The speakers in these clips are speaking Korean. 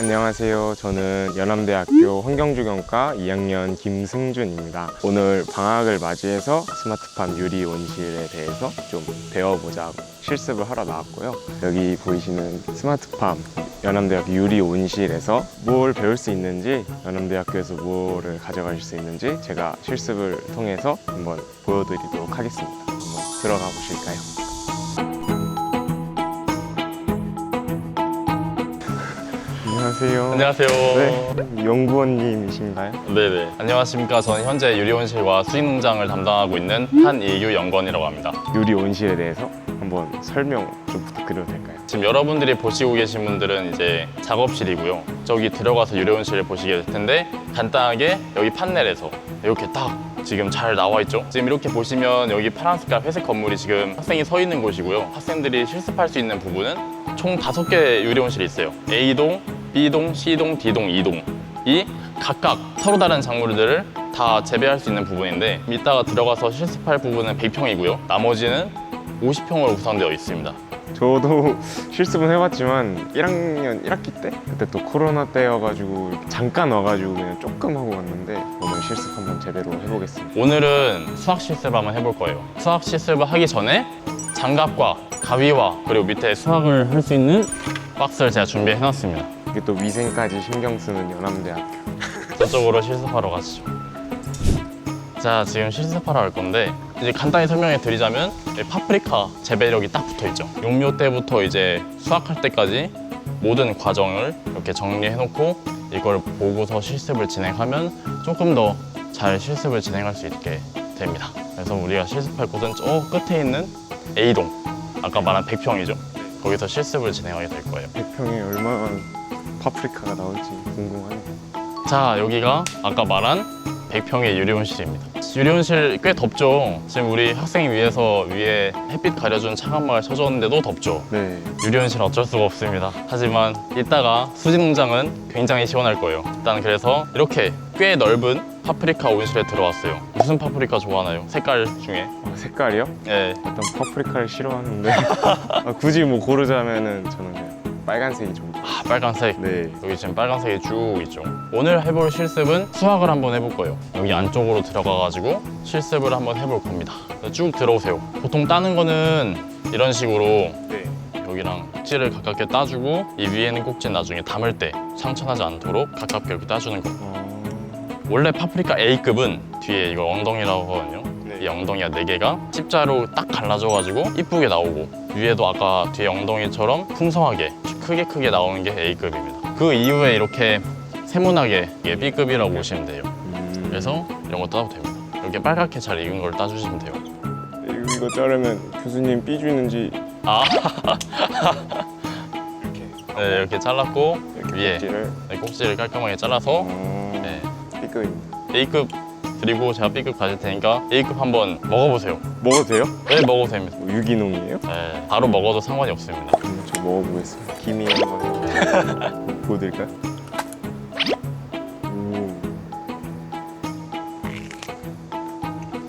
안녕하세요. 저는 연암대학교 환경주경과 2학년 김승준입니다. 오늘 방학을 맞이해서 스마트팜 유리 온실에 대해서 좀 배워보자고 실습을 하러 나왔고요. 여기 보이시는 스마트팜 연암대학교 유리 온실에서 뭘 배울 수 있는지, 연암대학교에서 뭐를 가져가실 수 있는지 제가 실습을 통해서 한번 보여드리도록 하겠습니다. 한번 들어가 보실까요? 안녕하세요. 안녕하세요. 네, 연구원님이신가요? 네네. 안녕하십니까. 저는 현재 유리온실과 수익농장을 담당하고 있는 한이규 연구원이라고 합니다. 유리 온실에 대해서 한번 설명 좀 부탁드려도 될까요? 지금 여러분들이 보시고 계신 분들은 이제 작업실이고요. 저기 들어가서 유리온실을 보시게 될 텐데 간단하게 여기 판넬에서 이렇게 딱 지금 잘 나와 있죠. 지금 이렇게 보시면 여기 파란 색깔 회색 건물이 지금 학생이 서 있는 곳이고요. 학생들이 실습할 수 있는 부분은 총 다섯 개의 유리온실이 있어요. A동, B동, C동, D동, E동. 이 각각 서로 다른 작물들을 다 재배할 수 있는 부분인데 이따가 들어가서 실습할 부분은 100평이고요. 나머지는 50평으로 구성되어 있습니다. 저도 실습은 해봤지만 1학년 1학기 때 그때 또 코로나 때여가지고 잠깐 와가지고 그냥 조금 하고 갔는데 오늘 실습 한번 제대로 해보겠습니다. 오늘은 수학 실습을 한번 해볼 거예요. 수학 실습을 하기 전에 장갑과 가위와 그리고 밑에 수학을 할 수 있는 박스를 제가 준비해 놨습니다. 이게 또 위생까지 신경 쓰는 연암대학교. 저쪽으로 실습하러 가시죠. 자, 지금 실습하러 갈 건데 이제 간단히 설명해 드리자면 이 파프리카 재배력이 딱 붙어 있죠. 용묘 때부터 이제 수확할 때까지 모든 과정을 이렇게 정리해 놓고 이걸 보고서 실습을 진행하면 조금 더 잘 실습을 진행할 수 있게 됩니다. 그래서 우리가 실습할 곳은 저 끝에 있는 A동, 아까 말한 100평이죠. 거기서 실습을 진행하게 될 거예요. 100평에 얼마나 파프리카가 나올지 궁금하네요. 자 여기가 아까 말한 100평의 유리온실입니다 유리온실 꽤 덥죠 지금 우리 학생이 위해서 위에 햇빛 가려준 차가운막을 쳐줬는데도 덥죠 네. 유리온실 어쩔 수가 없습니다 하지만 이따가 수직농장은 굉장히 시원할 거예요 일단 그래서 이렇게 꽤 넓은 파프리카 온실에 들어왔어요 무슨 파프리카 좋아하나요? 색깔 중에 아, 색깔이요? 네. 일단 파프리카를 싫어하는데 아, 굳이 뭐 고르자면은 저는 그냥 빨간색이 좀. 아 빨간색 네. 여기 지금 빨간색이 쭉 있죠. 오늘 해볼 실습은 수학을 한번 해볼 거예요. 여기 안쪽으로 들어가가지고 실습을 한번 해볼 겁니다. 쭉 들어오세요. 보통 따는 거는 이런 식으로 네. 여기랑 꼭지를 가깝게 따주고 이 위에 있는 꼭지는 나중에 담을 때 상처나지 않도록 가깝게 이렇게 따주는 거. 어... 원래 파프리카 A급은 뒤에 이거 엉덩이라고 하거든요. 네. 이 엉덩이가 네개가 십자로 딱 갈라져가지고 이쁘게 나오고 위에도 아까 뒤에 엉덩이처럼 풍성하게 크게 크게 나오는 게 A급입니다. 그 이후에 이렇게 세모나게 이게 B급이라고 보시면 돼요. 음... 그래서 이런 거 따도 됩니다. 이렇게 빨갛게 잘 익은 걸 따주시면 돼요. 이거- 자르면 교수님 삐 주는지 아, 이렇게 네, 이렇게 잘랐고 이렇게 위에 꼭지를 네, 꼭지를 깔끔하게 잘라서 어... 네, B급입니다. A급 드리고 제가 B급 가질 테니까 A급 한번 먹어보세요. 먹어도 돼요? 네, 먹어도 됩니다. 뭐 유기농이에요? 네, 바로 먹어도 상관이 없습니다. 그럼 저 먹어보겠습니다. 김이 한번 보여드릴까요? 오,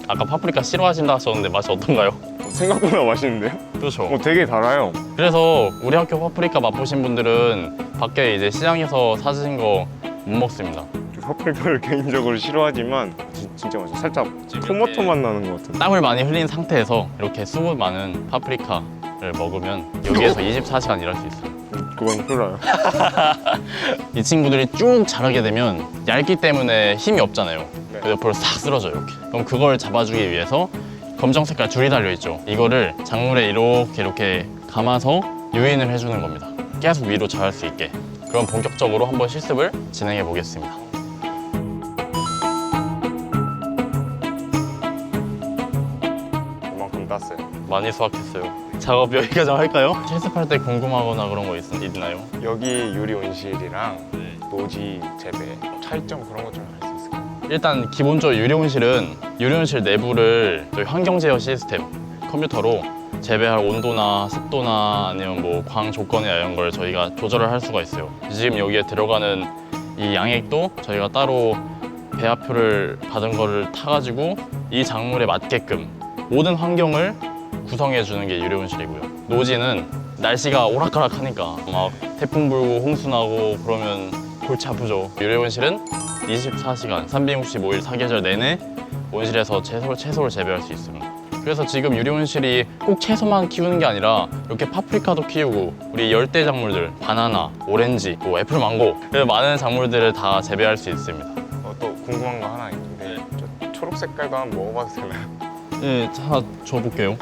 아까 파프리카 싫어하신다 하셨는데 맛이 어떤가요? 생각보다 맛있는데요? 그렇죠. 어, 되게 달아요. 그래서 우리 학교 파프리카 맛보신 분들은 밖에 이제 시장에서 사신 거 못 먹습니다. 파프리카를 개인적으로 싫어하지만 진, 진짜 맛있어. 살짝 토마토 맛 나는 것 같은데. 땀을 많이 흘린 상태에서 이렇게 수분 많은 파프리카를 먹으면 여기에서 24시간 일할 수 있어요. 그건 싫어요. 이 친구들이 쭉 자라게 되면 얇기 때문에 힘이 없잖아요. 네. 그래서 옆으로 싹 쓰러져요. 이렇게. 그럼 그걸 잡아주기 위해서 검정 색깔 줄이 달려 있죠. 이거를 작물에 이렇게 이렇게 감아서 유인을 해주는 겁니다. 계속 위로 자랄 수 있게. 그럼 본격적으로 한번 실습을 진행해 보겠습니다. 많이 수확했어요. 작업 여기까지 할까요? 실습할 때 궁금하거나 그런 거 있, 있나요? 여기 유리 온실이랑 네. 노지 재배 차이점 그런 것 좀 알 수 있을까요? 일단 기본적으로 유리온실은 유리온실 내부를 저희 환경 제어 시스템 컴퓨터로 재배할 온도나 습도나 아니면 뭐 광 조건이나 이런 걸 저희가 조절을 할 수가 있어요. 지금 여기에 들어가는 이 양액도 저희가 따로 배합표를 받은 거를 타가지고 이 작물에 맞게끔 모든 환경을 구성해 주는 게 유리온실이고요. 노지는 날씨가 오락가락하니까 막 태풍 불고 홍수 나고 그러면 골치 아프죠. 유래 온실은 24시간 365일 사계절 내내 온실에서 채소, 채소를 재배할 수 있습니다. 그래서 지금 유리 온실이 꼭 채소만 키우는 게 아니라 이렇게 파프리카도 키우고 우리 열대 작물들 바나나, 오렌지, 뭐 애플, 망고 많은 작물들을 다 재배할 수 있습니다. 어, 또 궁금한 거 하나 있는데 저 초록 색깔도 한번 먹어봐도 되나요? 네, 하나 줘볼게요.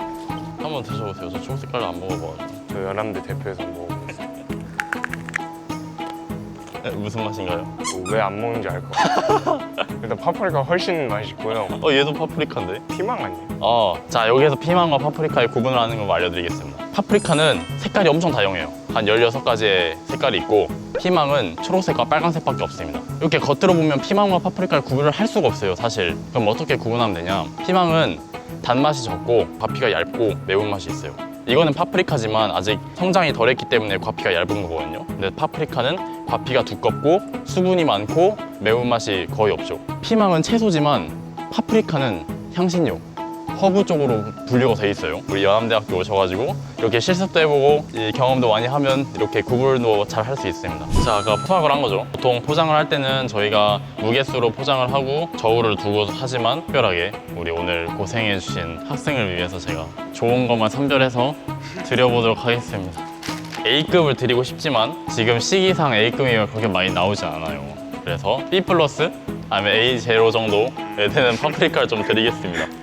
한번 드셔보세요. 저 초록색깔 안 먹어봐가지고. 저 연암대 대표에서 먹어보겠습니다. 네, 무슨 맛인가요? 왜 안 먹는지 알 것 같아요. 일단 파프리카 훨씬 맛있고요. 어, 얘도 파프리카인데? 피망 아니에요? 어, 자 여기에서 피망과 파프리카의 구분을 하는 걸 알려드리겠습니다. 파프리카는 색깔이 엄청 다양해요. 한 16가지의 색깔이 있고 피망은 초록색과 빨간색밖에 없습니다. 이렇게 겉으로 보면 피망과 파프리카를 구분을 할 수가 없어요, 사실. 그럼 어떻게 구분하면 되냐? 피망은 단맛이 적고 과피가 얇고 매운맛이 있어요. 이거는 파프리카지만 아직 성장이 덜했기 때문에 과피가 얇은 거거든요. 근데 파프리카는 과피가 두껍고 수분이 많고 매운맛이 거의 없죠. 피망은 채소지만 파프리카는 향신료, 허브 쪽으로 분류가 돼 있어요. 우리 연암대학교 오셔가지고 이렇게 실습도 해보고 이 경험도 많이 하면 이렇게 구분도 잘 할 수 있습니다. 자, 아까 포장을 한 거죠. 보통 포장을 할 때는 저희가 무게수로 포장을 하고 저울을 두고 하지만 특별하게 우리 오늘 고생해주신 학생을 위해서 제가 좋은 것만 선별해서 드려보도록 하겠습니다. A급을 드리고 싶지만 지금 시기상 A급이면 그렇게 많이 나오지 않아요. 그래서 B 플러스 아니면 A 제로 정도 되는 파프리카를 좀 드리겠습니다.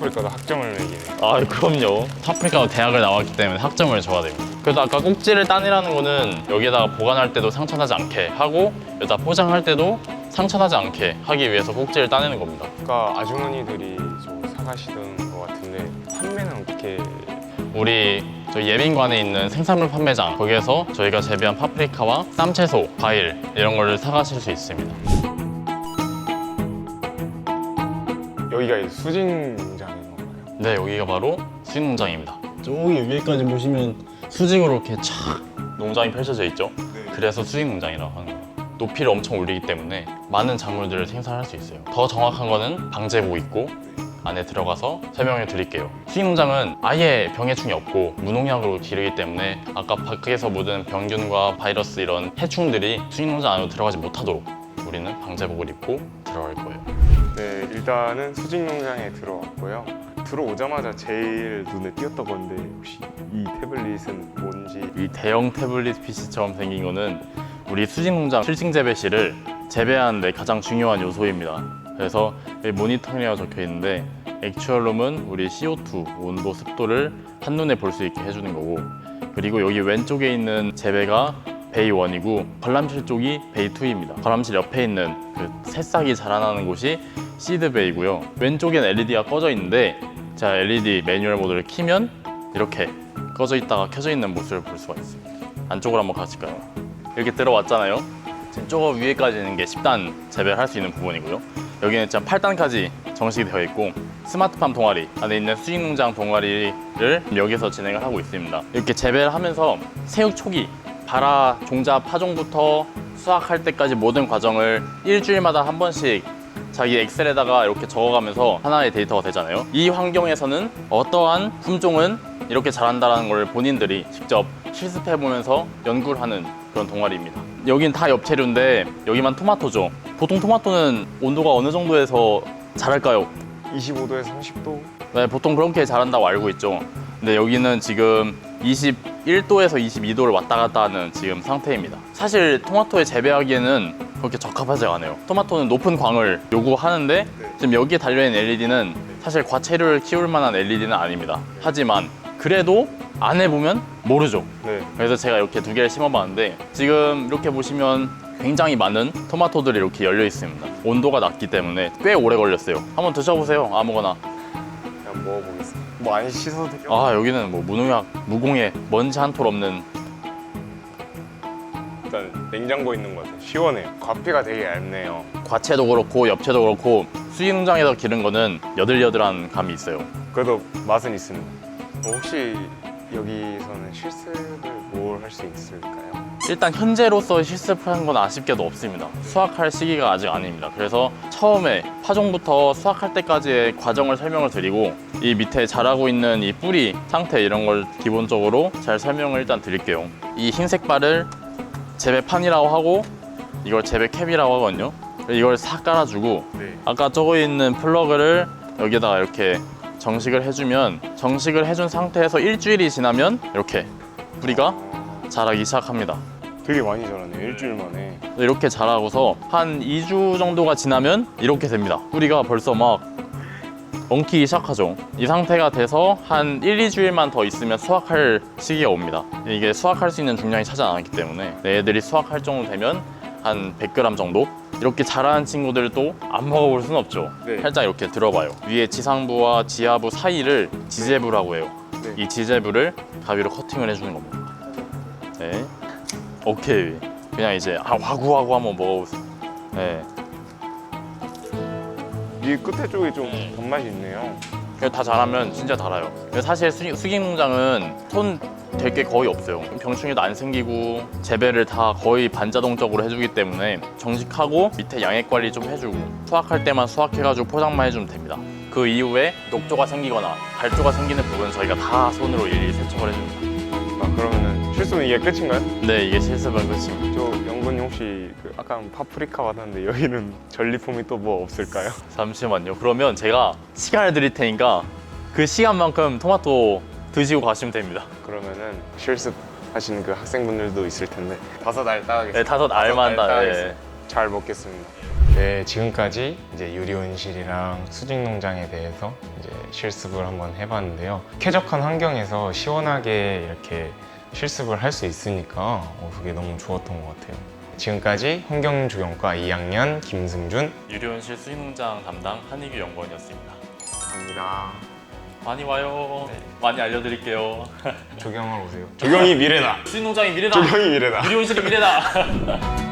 파프리카도 학점을 매기네. 아 그럼요 파프리카도 대학을 나왔기 때문에 학점을 줘야 되고 그래서 아까 꼭지를 따내라는 거는 여기에다가 보관할 때도 상처나지 않게 하고 여기다 포장할 때도 상처나지 않게 하기 위해서 꼭지를 따내는 겁니다 아까 아주머니들이 좀 사가시던 것 같은데 판매는 어떻게 우리 저 예민관에 있는 생산물 판매장 거기에서 저희가 재배한 파프리카와 쌈채소, 과일 이런 거를 사가실 수 있습니다 여기가 수진? 네 여기가 바로 수직 농장입니다 저기 위에까지 보시면 수직으로 이렇게 착 농장이 펼쳐져 있죠 그래서 수직 농장이라고 하는 거예요. 높이를 엄청 올리기 때문에 많은 작물들을 생산할 수 있어요. 더 정확한 거는 방제복 있고 안에 들어가서 설명해 드릴게요. 수직 농장은 아예 병해충이 없고 무농약으로 기르기 때문에 아까 밖에서 묻은 병균과 바이러스 이런 해충들이 수직 농장 안으로 들어가지 못하도록 우리는 방제복을 입고 들어갈 거예요. 네, 일단은 수진 농장에 들어왔고요. 들어오자마자 제일 눈에 띄었던 건데 혹시 이 태블릿은 뭔지 이 대형 태블릿 PC처럼 생긴 거는 우리 수직 농장 실증 재배실을 재배하는 데 가장 중요한 요소입니다. 그래서 모니터링이라고 적혀 있는데 액추얼룸은 우리 CO2 온도 습도를 한눈에 볼 수 있게 해주는 거고 그리고 여기 왼쪽에 있는 재배가 베이 1이고 관람실 쪽이 베이 2입니다. 관람실 옆에 있는 그 새싹이 자라나는 곳이 시드 베이고요. 왼쪽엔 LED가 꺼져 있는데 자 LED 매뉴얼 모드를 키면 이렇게 꺼져 있다가 켜져 있는 모습을 볼 수가 있습니다. 안쪽으로 한번 가실까요? 이렇게 들어왔잖아요. 지금 저 위에까지 있는 게 10단 재배를 할 수 있는 부분이고요. 여기는 지금 8단까지 정식이 되어 있고 스마트팜 동아리 안에 있는 수익농장 동아리를 여기서 진행을 하고 있습니다. 이렇게 재배를 하면서 새우 초기, 발화, 종자 파종부터 수확할 때까지 모든 과정을 일주일마다 한 번씩 자기 엑셀에다가 이렇게 적어가면서 하나의 데이터가 되잖아요. 이 환경에서는 어떠한 품종은 이렇게 자란다는 걸 본인들이 직접 실습해 보면서 연구를 하는 그런 동아리입니다. 여긴 다 엽채류인데 여기만 토마토죠. 보통 토마토는 온도가 어느 정도에서 자랄까요? 25도에서 30도 네, 보통 그렇게 자란다고 알고 있죠. 근데 여기는 지금 21도에서 22도를 왔다 갔다 하는 지금 상태입니다. 사실 토마토에 재배하기에는 그렇게 적합하지 않아요. 토마토는 높은 광을 요구하는데 지금 여기에 달려있는 LED는 사실 과체류를 키울 만한 LED는 아닙니다. 하지만 그래도 안 해보면 모르죠. 네. 그래서 제가 이렇게 두 개를 심어봤는데 지금 이렇게 보시면 굉장히 많은 토마토들이 이렇게 열려 있습니다. 온도가 낮기 때문에 꽤 오래 걸렸어요. 한번 드셔보세요. 아무거나. 뭐 안 씻어도 돼요? 아 여기는 뭐 무농약, 무공해, 먼지 한 톨 없는 일단 냉장고에 있는 것 같아요. 시원해요. 과피가 되게 얇네요. 과채도 그렇고 엽채도 그렇고 수익 농장에서 기른 거는 여들여들한 감이 있어요. 그래도 맛은 있습니다. 뭐 혹시 여기서는 실습을 뭘 할 수 있을까요? 일단 현재로서 실습한 건 아쉽게도 없습니다. 수확할 시기가 아직 아닙니다. 그래서 처음에 파종부터 수확할 때까지의 과정을 설명을 드리고 이 밑에 자라고 있는 이 뿌리 상태 이런 걸 기본적으로 잘 설명을 일단 드릴게요. 이 흰색 발을 재배판이라고 하고 이걸 재배캡이라고 하거든요. 이걸 싹 깔아주고 네. 아까 저기 있는 플러그를 여기다가 이렇게 정식을 해주면 정식을 해준 상태에서 일주일이 지나면 이렇게 뿌리가 자라기 시작합니다. 되게 많이 자라네 일주일 만에 이렇게 자라고서 한 2주 정도가 지나면 이렇게 됩니다. 뿌리가 벌써 막 엉키기 시작하죠. 이 상태가 돼서 한 1, 2주일만 더 있으면 수확할 시기가 옵니다. 이게 수확할 수 있는 중량이 차지 않았기 때문에 얘들이 수확할 정도 되면 한 100g 정도? 이렇게 자라는 친구들도 안 먹어볼 수는 없죠. 네. 살짝 이렇게 들어봐요. 위에 지상부와 지하부 사이를 지제부라고 해요. 네. 이 지제부를 가위로 커팅을 해주는 겁니다. 네. 오케이. 그냥 이제 아, 와구와구 한번 먹어보세요. 네. 이 끝에 쪽이 좀 네. 단맛이 있네요 이거 다 잘하면 진짜 달아요. 근데 사실 수익, 수익 농장은 손 될 게 거의 없어요. 병충해도 안 생기고 재배를 다 거의 반자동적으로 해주기 때문에 정식하고 밑에 양액 관리 좀 해주고 수확할 때만 수확해가지고 포장만 해주면 됩니다. 그 이후에 녹조가 생기거나 갈조가 생기는 부분은 저희가 다 손으로 일일이 세척을 해줍니다. 아 그러면은 실수는 이게 끝인가요? 네, 이게 실습은 끝입니다. 저 영근이 혹시 그 아까 파프리카 받았는데 여기는 전리품이 또 뭐 없을까요? 잠시만요. 그러면 제가 시간을 드릴 테니까 그 시간만큼 토마토 드시고 가시면 됩니다. 그러면은 실습 하시는 그 학생분들도 있을 텐데 다섯 알 따겠습니다. 네, 다섯 알만 다. 네. 따겠습니다. 잘 먹겠습니다. 네, 지금까지 이제 유리온실이랑 수직농장에 대해서 이제 실습을 한번 해봤는데요. 쾌적한 환경에서 시원하게 이렇게 실습을 할 수 있으니까 어, 그게 너무 좋았던 것 같아요. 지금까지 환경조경과 2학년 김승준 유료온실 수익농장 담당 한희규 연구원이었습니다. 감사합니다. 많이 와요. 많이 알려드릴게요. 조경을 오세요. 조경이 미래다. 수익농장이 미래다. 조경이 미래다. 유료온실이 미래다.